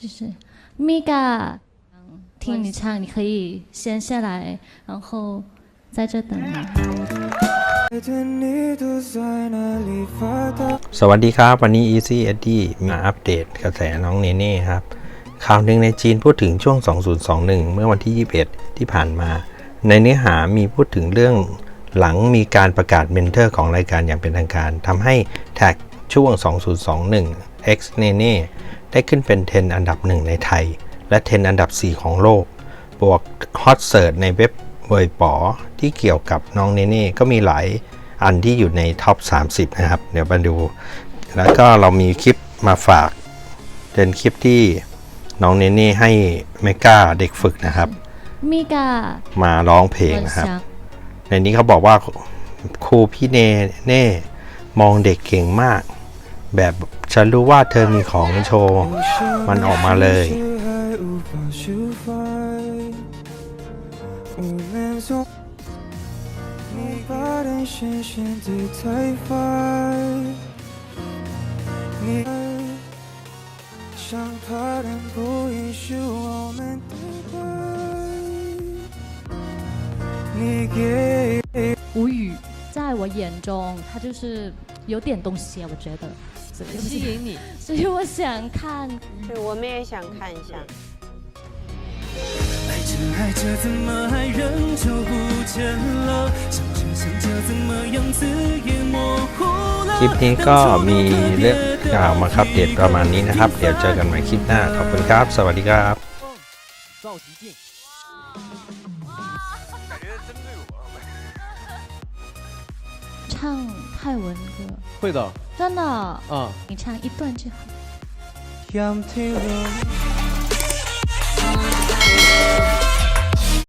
就是米嘎，听你唱，你可以先下来，然后在这等你。的你都在哪里发呆？ สวัสดีครับ วันนี้ Easy Eddie มาอัปเดตกระแสน้องเนเน่ครับ ข่าวหนึ่งในจีนพูดถึงช่วง 2021 เมื่อวันที่ 21 ที่ผ่านมา ในเนื้อหามีพูดถึงเรื่องหลังมีการประกาศเมนเทอร์ของรายการอย่างเป็นทางการทำให้แท็กช่วง 2021 X นเน่ได้ขึ้นเป็นเทนอันดับหนึ่งในไทย และเทนอันดับ 4 ของโลก บวกฮอตเซิร์ชในเว็บเวยป๋อที่เกี่ยวกับน้องเนเน่ก็มีหลายอันที่อยู่ในท็อป 30 นะครับ เดี๋ยวมาดู แล้วก็เรามีคลิปมาฝาก เป็นคลิปที่น้องเนเน่ให้เมก้าเด็กฝึกนะครับเมกามาร้องเพลงนะครับ ในนี้เขาบอกว่าครูพี่เนเน่มองเด็กเก่งมาก แบบฉันรู้ว่าเธอมีของโชว์ มันออกมาเลย 是还无法抒发。我们从你把人深深地推翻，你想他人不允许我们对白，你给。无语，在我眼中，他就是有点东西，我觉得， 怎么吸引你？所以我想看。对，我们也想看一下。爱着爱着，怎么爱人就不见了？想着想着，怎么样子也模糊。คลิปนี้ก็มีเรื่องราวมาครับเด็ดประมาณนี้นะครับ เดี๋ยวเจอกันใหม่คลิปหน้า ขอบคุณครับ สวัสดีครับ。 唱泰文歌。会的，真的？啊，你唱一段就好。